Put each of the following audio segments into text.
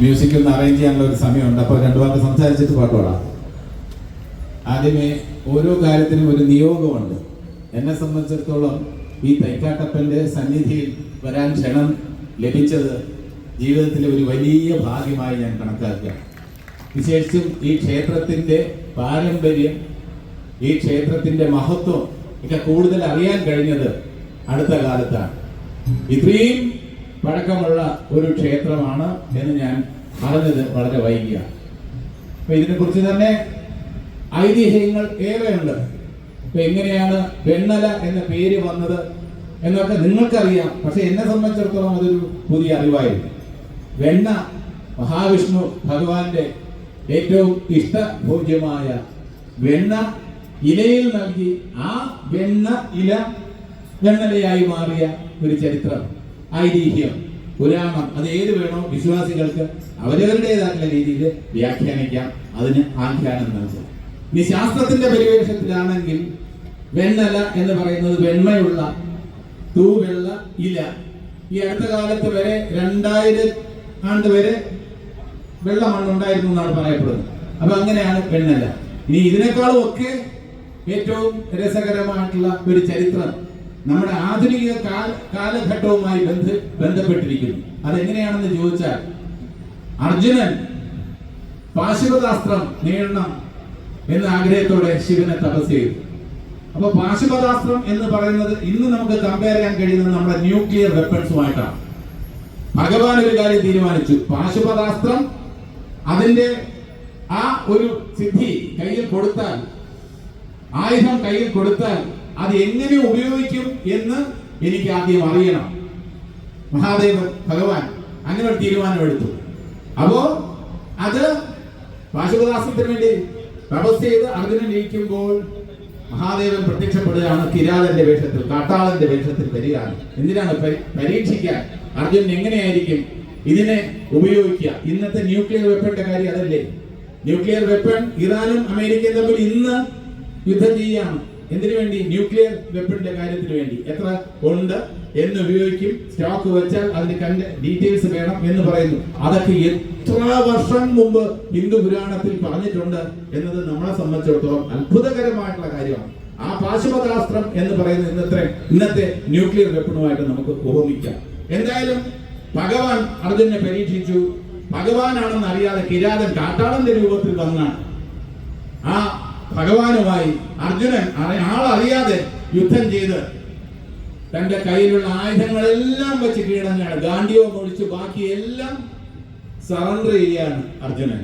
Music ഒന്ന് arrange ചെയ്യാനുള്ള ഒരു സമയമുണ്ട്. അപ്പോൾ രണ്ടു വാക്ക് സംസാരിച്ചിട്ട് പാട്ട് പാടാം ആദ്യമേ ഓരോ കാര്യത്തിനും ഒരു നിയോഗമുണ്ട്. എന്നെ സംബന്ധിച്ചിടത്തോളം ഈ തൈക്കാട്ടപ്പന്റെ സന്നിധിയിൽ വരാൻ ക്ഷണം ലഭിച്ചത് ജീവിതത്തിലെ ഒരു വലിയ ഭാഗ്യമായി ഞാൻ കണക്കാക്കുക. വിശേഷിച്ചും ഈ ക്ഷേത്രത്തിന്റെ പാരമ്പര്യം ഈ ക്ഷേത്രത്തിന്റെ മഹത്വം ഒക്കെ കൂടുതൽ അറിയാൻ കഴിഞ്ഞത് അടുത്ത കാലത്താണ്. ഇത്രയും പഴക്കമുള്ള ഒരു ക്ഷേത്രമാണ് എന്ന് ഞാൻ അറിഞ്ഞത് വളരെ വൈകിയാണ്. അപ്പൊ ഇതിനെക്കുറിച്ച് തന്നെ ഐതിഹ്യങ്ങൾ ഏറെയുണ്ട് അപ്പൊ എങ്ങനെയാണ് വെണ്ണല എന്ന പേര് വന്നത് എന്നൊക്കെ നിങ്ങൾക്കറിയാം. പക്ഷെ എന്നെ സംബന്ധിച്ചിടത്തോളം അതൊരു പുതിയ അറിവായിരുന്നു. വെണ്ണ മഹാവിഷ്ണു ഭഗവാന്റെ ഏറ്റവും ഇഷ്ടഭോജ്യമായ വെണ്ണ ഇലയിൽ നൽകി ആ വെണ്ണ ഇല വെണ്ണലയായി മാറിയ ഒരു ചരിത്രം. ഐതിഹ്യം. പുരാണം അത് ഏത് വേണോ വിശ്വാസികൾക്ക് അവരവരുടേതായിട്ടുള്ള രീതിയിൽ വ്യാഖ്യാനിക്കാം. അതിന് ആഖ്യാനം നൽകാം ഇനി ശാസ്ത്രത്തിന്റെ പരിവേഷത്തിലാണെങ്കിൽ വെണ്ണല എന്ന് പറയുന്നത് വെണ്മയുള്ള തൂവെള്ള ഇല. ഈ അടുത്ത കാലത്ത് വരെ രണ്ടായിരം ആണ്ട് വരെ വെള്ളമാണ് ഉണ്ടായിരുന്നു എന്നാണ് പറയപ്പെടുന്നത്. അപ്പൊ അങ്ങനെയാണ് വെണ്ണല. ഇനി ഇതിനേക്കാളും ഒക്കെ ഏറ്റവും രസകരമായിട്ടുള്ള ഒരു ചരിത്രം നമ്മുടെ ആധുനിക കാല കാലഘട്ടവുമായി ബന്ധ ബന്ധപ്പെട്ടിരിക്കുന്നു. അതെങ്ങനെയാണെന്ന് ചോദിച്ചാൽ അർജുനൻ പാശുപതാസ്ത്രം നേടണം എന്ന ആഗ്രഹത്തോടെ ശിവനെ തപസ് ചെയ്തു. അപ്പൊ പാശുപതാസ്ത്രം എന്ന് പറയുന്നത് ഇന്ന് നമുക്ക് കമ്പയർ ചെയ്യാൻ കഴിയുന്നത് നമ്മുടെ ന്യൂക്ലിയർ വെപ്പൺസുമായിട്ടാണ് ഭഗവാൻ ഒരു കാര്യം തീരുമാനിച്ചു. പാശുപതാസ്ത്രം അതിന്റെ ആ ഒരു സിദ്ധി കയ്യിൽ കൊടുത്താൽ ആയുധം കയ്യിൽ കൊടുത്താൽ അത് എങ്ങനെ ഉപയോഗിക്കും എന്ന് എനിക്ക് ആദ്യം അറിയണം. മഹാദേവൻ ഭഗവാൻ അങ്ങനെ ഒരു തീരുമാനമെടുത്തു. അപ്പോ അത് വാശുദാസത്തിന് വേണ്ടി തപസ് ചെയ്ത് അർജുനൻ ഇരിക്കുമ്പോൾ മഹാദേവൻ പ്രത്യക്ഷപ്പെടുകയാണ് കിരാതന്റെ വേഷത്തിൽ കാട്ടാളന്റെ വേഷത്തിൽ വരികയാണ് എന്തിനാണ് പരി- പരീക്ഷിക്കാൻ? അർജുനൻ എങ്ങനെയായിരിക്കും ഇതിനെ ഉപയോഗിക്കുക? ഇന്നത്തെ ന്യൂക്ലിയർ വെപ്പന്റെ കാര്യം അതല്ലേ? ന്യൂക്ലിയർ വെപ്പൺ ഇറാനും അമേരിക്കയും തമ്മിൽ ഇന്ന് യുദ്ധം ചെയ്യുകയാണ് എന്തിനു വേണ്ടി? ന്യൂക്ലിയർ വെപ്പണിന്റെ കാര്യത്തിന് വേണ്ടി. എത്ര? ഉണ്ട് എന്ന് ഉപയോഗിക്കും. സ്റ്റോക്ക് വെച്ചാൽ അതിന് കണ്ട ഡീറ്റെയിൽസ് വേണം എന്ന് പറയുന്നു. അതൊക്കെ എത്ര വർഷം മുമ്പ് ഹിന്ദു പുരാണത്തിൽ പറഞ്ഞിട്ടുണ്ട് എന്നത് നമ്മളെ സംബന്ധിച്ചിടത്തോളം അത്ഭുതകരമായിട്ടുള്ള കാര്യമാണ്. ആ പാശുപതാസ്ത്രം എന്ന് പറയുന്ന ഇന്നത്തെ ഇന്നത്തെ ന്യൂക്ലിയർ വെപ്പണുമായിട്ട് നമുക്ക് ഉപമിക്കാം എന്തായാലും ഭഗവാൻ അർജുനെ പരീക്ഷിച്ചു. ഭഗവാനാണെന്ന് അറിയാതെ കിരാതൻ കാട്ടാളന്റെ രൂപത്തിൽ വന്നാണ് ആ ഭഗവാനുമായി അർജുനൻ ആളറിയാതെ യുദ്ധം ചെയ്ത് തന്റെ കയ്യിലുള്ള ആയുധങ്ങളെല്ലാം വെച്ച് കീഴടങ്ങാണ്. ഗാന്ധിയം ഒഴിച്ച് ബാക്കിയെല്ലാം സറണ്ടർ ചെയ്യാണ് അർജുനൻ.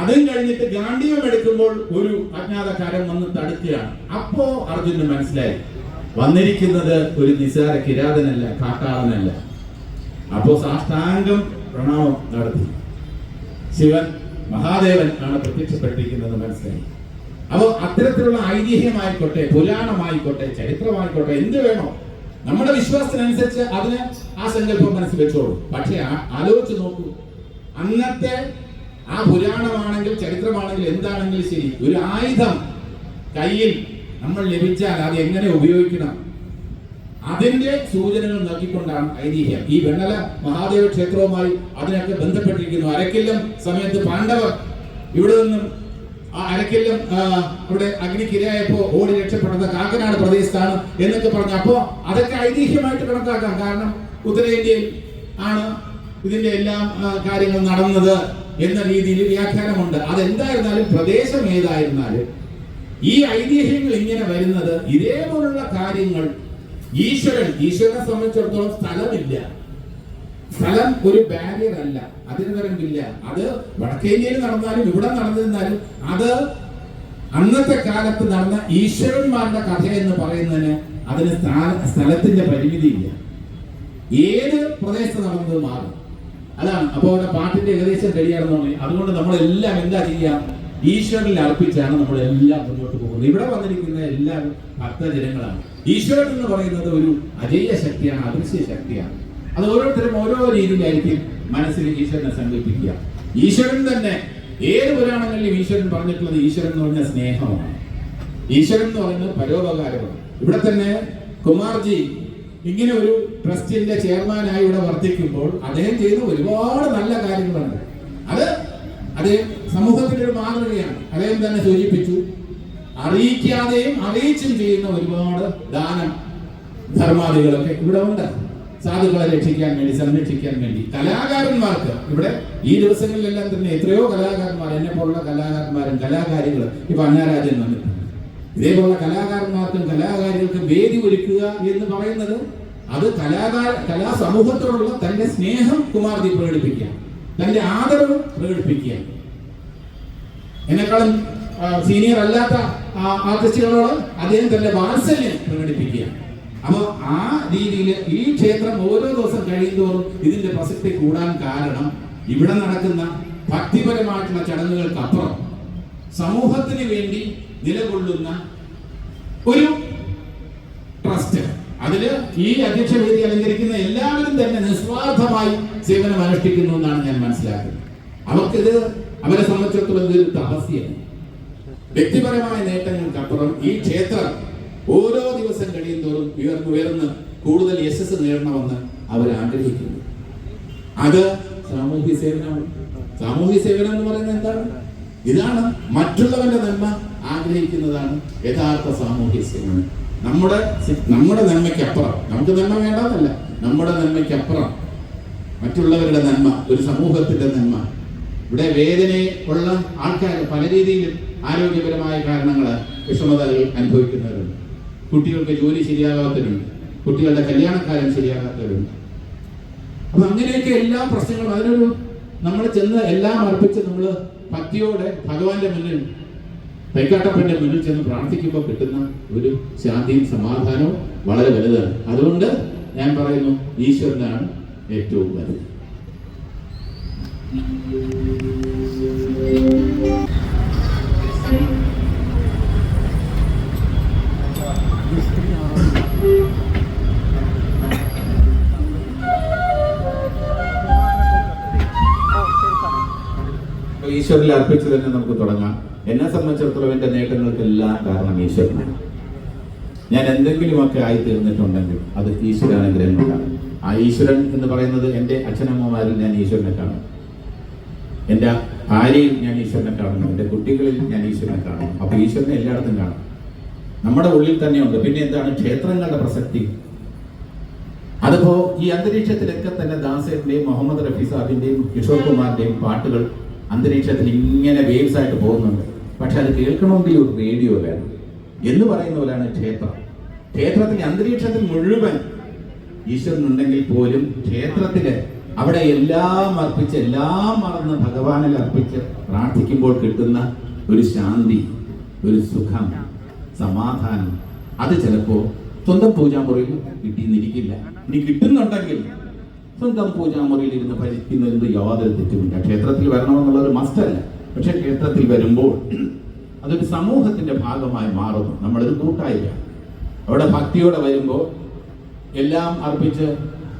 അതും കഴിഞ്ഞിട്ട് ഗാന്ധിയം എടുക്കുമ്പോൾ ഒരു അജ്ഞാതക്കാരൻ വന്ന് തടുക്കുകയാണ്. അപ്പോ അർജുനന് മനസ്സിലായി. വന്നിരിക്കുന്നത് ഒരു നിസാര കിരാതനല്ല കാട്ടാളനല്ല. അപ്പോ സാഷ്ടാംഗം പ്രണാമം നടത്തി. ശിവൻ മഹാദേവൻ ആണ് പ്രത്യക്ഷപ്പെട്ടിരിക്കുന്നത് മനസ്സിലായി. അപ്പോൾ അത്തരത്തിലുള്ള ഐതിഹ്യമായിക്കോട്ടെ പുരാണമായിക്കോട്ടെ ചരിത്രമായിക്കോട്ടെ എന്ത് വേണോ നമ്മുടെ വിശ്വാസത്തിനനുസരിച്ച് അതിന് ആ സങ്കല്പം മനസ്സിൽ വെച്ചോളൂ. പക്ഷെ ആലോചിച്ച് നോക്കൂ. അന്നത്തെ ആ പുരാണമാണെങ്കിൽ ചരിത്രമാണെങ്കിൽ എന്താണെങ്കിലും ശരി ഒരു ആയുധം കയ്യിൽ നമ്മൾ ലഭിച്ചാൽ അത് എങ്ങനെ ഉപയോഗിക്കണം? അതിന്റെ സൂചനകൾ നോക്കിക്കൊണ്ടാണ് ഐതിഹ്യം. ഈ വെണ്ണല മഹാദേവ ക്ഷേത്രവുമായി അതിനൊക്കെ ബന്ധപ്പെട്ടിരിക്കുന്നു. അരക്കില്ലം സമയത്ത് പാണ്ഡവർ ഇവിടെ നിന്നും ആ അരക്കെല്ലാം അവിടെ അഗ്നിക്കിരയായപ്പോ ഓടി രക്ഷപ്പെടുന്ന കാക്കനാട് പ്രദേശത്താണ് എന്നൊക്കെ പറഞ്ഞു. അപ്പോ അതൊക്കെ ഐതിഹ്യമായിട്ട് കണക്കാക്കാം. കാരണം ഉത്തരേന്ത്യയിൽ ആണ് ഇതിന്റെ എല്ലാം കാര്യങ്ങളും നടന്നത് എന്ന രീതിയിൽ വ്യാഖ്യാനമുണ്ട്. അതെന്തായിരുന്നാലും പ്രദേശം ഏതായിരുന്നാലും ഈ ഐതിഹ്യങ്ങൾ ഇങ്ങനെ വരുന്നത് ഇതേപോലുള്ള കാര്യങ്ങൾ ഈശ്വരൻ ഈശ്വരനെ സംബന്ധിച്ചിടത്തോളം സ്ഥലമില്ല. സ്ഥലം ഒരു ബാരിയർ അല്ല. അതിന് തരമില്ല അത് വടക്കേന്ത്യയിൽ നടന്നാലും ഇവിടെ നടന്നിരുന്നാലും അത് അന്നത്തെ കാലത്ത് നടന്ന ഈശ്വരന്മാരുടെ കഥ എന്ന് പറയുന്നതിന് അതിന് സ്ഥലത്തിന്റെ പരിമിതിയില്ല. ഏത് പ്രദേശത്ത് നടന്നത് മാറും. അതാണ്. അപ്പോൾ അവിടെ പാട്ടിന്റെ ഏകദേശം കഴിയാണെന്ന് പറഞ്ഞു. അതുകൊണ്ട് നമ്മളെല്ലാം എന്താ ചെയ്യാം ഈശ്വരനിൽ അർപ്പിച്ചാണ് നമ്മളെല്ലാം മുന്നോട്ട് പോകുന്നത്. ഇവിടെ വന്നിരിക്കുന്ന എല്ലാ ഭക്തജനങ്ങളാണ്. ഈശ്വരൻ എന്ന് പറയുന്നത് ഒരു അജയ്യ ശക്തിയാണ് അദൃശ്യ ശക്തിയാണ്. അത് ഓരോരുത്തരും ഓരോ രീതിയിലായിരിക്കും മനസ്സിൽ ഈശ്വരനെ സങ്കല്പിക്കുക. ഈശ്വരൻ തന്നെ ഏത് പുരാണങ്ങളിലും ഈശ്വരൻ പറഞ്ഞിട്ടുള്ളത് ഈശ്വരൻ എന്ന് പറഞ്ഞ സ്നേഹമാണ്. ഈശ്വരൻ എന്ന് പറയുന്നത് പരോപകാരമാണ്. ഇവിടെ തന്നെ കുമാർജി ഇങ്ങനെ ഒരു ട്രസ്റ്റിന്റെ ചെയർമാനായി ഇവിടെ വർദ്ധിക്കുമ്പോൾ അദ്ദേഹം ചെയ്ത ഒരുപാട് നല്ല കാര്യങ്ങളുണ്ട്. അത് അദ്ദേഹം സമൂഹത്തിന്റെ ഒരു മാതൃകയാണ്. അദ്ദേഹം തന്നെ സൂചിപ്പിച്ചു അറിയിക്കാതെയും അറിയിച്ചും ചെയ്യുന്ന ഒരുപാട് ദാനം ധർമാദികളൊക്കെ ഇവിടെ ഉണ്ട്. സാധുക്കളെ രക്ഷിക്കാൻ വേണ്ടി സംരക്ഷിക്കാൻ വേണ്ടി. കലാകാരന്മാർക്ക് ഇവിടെ ഈ ദിവസങ്ങളിലെല്ലാം തന്നെ എത്രയോ കലാകാരന്മാർ എന്നെ പോലുള്ള കലാകാരന്മാരും കലാകാരികളും ഇപ്പൊ അന്നാരാജൻ വന്നിട്ടുണ്ട്. ഇതേപോലുള്ള കലാകാരന്മാർക്കും കലാകാരികൾക്കും വേദി ഒരുക്കുക എന്ന് പറയുന്നത് അത് കലാകാര കലാ സമൂഹത്തോടുള്ള തന്റെ സ്നേഹം കുമാർജി പ്രകടിപ്പിക്കുക തന്റെ ആദരവ് പ്രകടിപ്പിക്കുക. എന്നെക്കാളും സീനിയർ അല്ലാത്ത ആർട്ടിസ്റ്റുകളോട് അദ്ദേഹം തന്റെ വാത്സല്യം പ്രകടിപ്പിക്കുക. അപ്പൊ ആ രീതിയിൽ ഈ ക്ഷേത്രം ഓരോ ദിവസം കഴിയുന്തോറും ഇതിന്റെ പ്രസക്തി കൂടാൻ കാരണം ഇവിടെ നടക്കുന്ന ഭക്തിപരമായിട്ടുള്ള ചടങ്ങുകൾക്കപ്പുറം സമൂഹത്തിന് വേണ്ടി നിലകൊള്ളുന്ന ഒരു ട്രസ്റ്റ്. അതിൽ ഈ അധ്യക്ഷ വേദി അലങ്കരിക്കുന്ന എല്ലാവരും തന്നെ നിസ്വാർത്ഥമായി സേവനം അനുഷ്ഠിക്കുന്നു എന്നാണ് ഞാൻ മനസ്സിലാക്കുന്നത്. അവർക്കിത് അവരെ സംബന്ധിച്ചിടത്തോളം ഇതൊരു തപസ്യാണ് വ്യക്തിപരമായ നേട്ടങ്ങൾക്കപ്പുറം ഈ ക്ഷേത്രം ഓരോ ദിവസം കഴിയും തോറും ഉയർന്നു ഉയർന്ന് കൂടുതൽ യശസ് നേടണമെന്ന് അവർ ആഗ്രഹിക്കുന്നു. അത് സാമൂഹ്യ സേവനമാണ്. സാമൂഹ്യ സേവനം എന്ന് പറയുന്നത് എന്താണ്? ഇതാണ് മറ്റുള്ളവന്റെ നന്മ ആഗ്രഹിക്കുന്നതാണ് യഥാർത്ഥ സാമൂഹ്യ സേവനം. നമ്മുടെ നമ്മുടെ നമ്മുടെ നന്മയ്ക്കപ്പുറം. നമുക്ക് നന്മ വേണ്ടാന്നല്ല നമ്മുടെ നന്മയ്ക്കപ്പുറം. മറ്റുള്ളവരുടെ നന്മ ഒരു സമൂഹത്തിന്റെ നന്മ. ഇവിടെ വേദന ഉള്ള ആൾക്കാർ പല രീതിയിലും ആരോഗ്യപരമായ കാരണങ്ങൾ വിഷമതകൾ അനുഭവിക്കുന്നവരുണ്ട്. കുട്ടികൾക്ക് ജോലി ശരിയാകാത്തവരുണ്ട്. കുട്ടികളുടെ കല്യാണക്കാലം ശരിയാകാത്തവരുണ്ട്. അപ്പൊ അങ്ങനെയൊക്കെ എല്ലാ പ്രശ്നങ്ങളും അതിനൊരു നമ്മൾ ചെന്ന് എല്ലാം അർപ്പിച്ച് നമ്മൾ ഭക്തിയോടെ ഭഗവാന്റെ മുന്നിൽ തൈക്കാട്ടപ്പന്റെ മുന്നിൽ ചെന്ന് പ്രാർത്ഥിക്കുമ്പോൾ കിട്ടുന്ന ഒരു ശാന്തിയും സമാധാനവും വളരെ വലുതാണ്. അതുകൊണ്ട് ഞാൻ പറയുന്നു ഈശ്വരനാണ് ഏറ്റവും വലുത്. ഈശ്വരനിൽ അർപ്പിച്ചു തന്നെ നമുക്ക് തുടങ്ങാം. എന്നെ സംബന്ധിച്ചിടത്തോളം എന്റെ നേട്ടങ്ങൾക്കെല്ലാം കാരണം ഈശ്വരനാണ്. ഞാൻ എന്തെങ്കിലുമൊക്കെ ആയി തീർന്നിട്ടുണ്ടെങ്കിൽ അത് ഈശ്വരാനുഗ്രഹം കൊണ്ടാണ് ആ ഈശ്വരൻ എന്ന് പറയുന്നത് എന്റെ അച്ഛനമ്മമാരിൽ ഞാൻ ഈശ്വരനെ കാണും. എന്റെ ഭാര്യയിൽ ഞാൻ ഈശ്വരനെ കാണുന്നു. എന്റെ കുട്ടികളിൽ ഞാൻ ഈശ്വരനെ കാണും അപ്പോൾ ഈശ്വരനെ എല്ലായിടത്തും കാണും. നമ്മുടെ ഉള്ളിൽ തന്നെയുണ്ട്. പിന്നെ എന്താണ്? ക്ഷേത്രങ്ങളുടെ പ്രസക്തി. അതിപ്പോ ഈ അന്തരീക്ഷത്തിലൊക്കെ തന്നെ ദാസേന്റെയും മുഹമ്മദ് റഫി സാഹിബിന്റെയും കിഷോർ കുമാറിന്റെയും പാട്ടുകൾ അന്തരീക്ഷത്തിൽ ഇങ്ങനെ വേവ്സ് ആയിട്ട് പോകുന്നുണ്ട്. പക്ഷെ അത് കേൾക്കണമെങ്കിൽ ഒരു റേഡിയോ വേണം. എന്ന് പറയുന്ന പോലെയാണ് ക്ഷേത്രം. ക്ഷേത്രത്തിൽ അന്തരീക്ഷത്തിൽ മുഴുവൻ ഈശ്വരനുണ്ടെങ്കിൽ പോലും ക്ഷേത്രത്തിൽ അവിടെ എല്ലാം അർപ്പിച്ച് എല്ലാം മറന്ന് ഭഗവാനിൽ അർപ്പിച്ച് പ്രാർത്ഥിക്കുമ്പോൾ കിട്ടുന്ന ഒരു ശാന്തി ഒരു സുഖം സമാധാനം. അത് ചിലപ്പോ സ്വന്തം പൂജാമുറിയിൽ കിട്ടിയെന്നിരിക്കില്ല ഇനി കിട്ടുന്നുണ്ടെങ്കിൽ സ്വന്തം പൂജാമുറിയിൽ ഇരുന്ന് ഭജിക്കുന്നതിന് യാതൊരു തെറ്റുമില്ല. ക്ഷേത്രത്തിൽ വരണമെന്നുള്ള ഒരു മസ്റ്റല്ല പക്ഷെ ക്ഷേത്രത്തിൽ വരുമ്പോൾ അതൊരു സമൂഹത്തിന്റെ ഭാഗമായി മാറുന്നു. നമ്മളൊരു കൂട്ടായില്ല. അവിടെ ഭക്തിയോടെ വരുമ്പോൾ എല്ലാം അർപ്പിച്ച്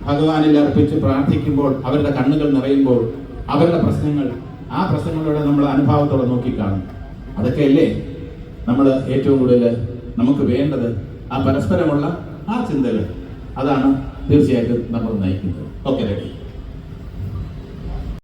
ഭഗവാനിൽ അർപ്പിച്ച് പ്രാർത്ഥിക്കുമ്പോൾ അവരുടെ കണ്ണുകൾ നിറയുമ്പോൾ അവരുടെ പ്രശ്നങ്ങൾ ആ പ്രശ്നങ്ങളിലൂടെ നമ്മൾ അനുഭാവത്തോടെ നോക്കിക്കാണും. അതൊക്കെയല്ലേ നമ്മൾ ഏറ്റവും കൂടുതൽ നമുക്ക് വേണ്ടത്? ആ പരസ്പരമുള്ള ആ ചിന്തകൾ. അതാണ് തീർച്ചയായിട്ടും നമ്മൾ നയിക്കുന്നത്. Okay ready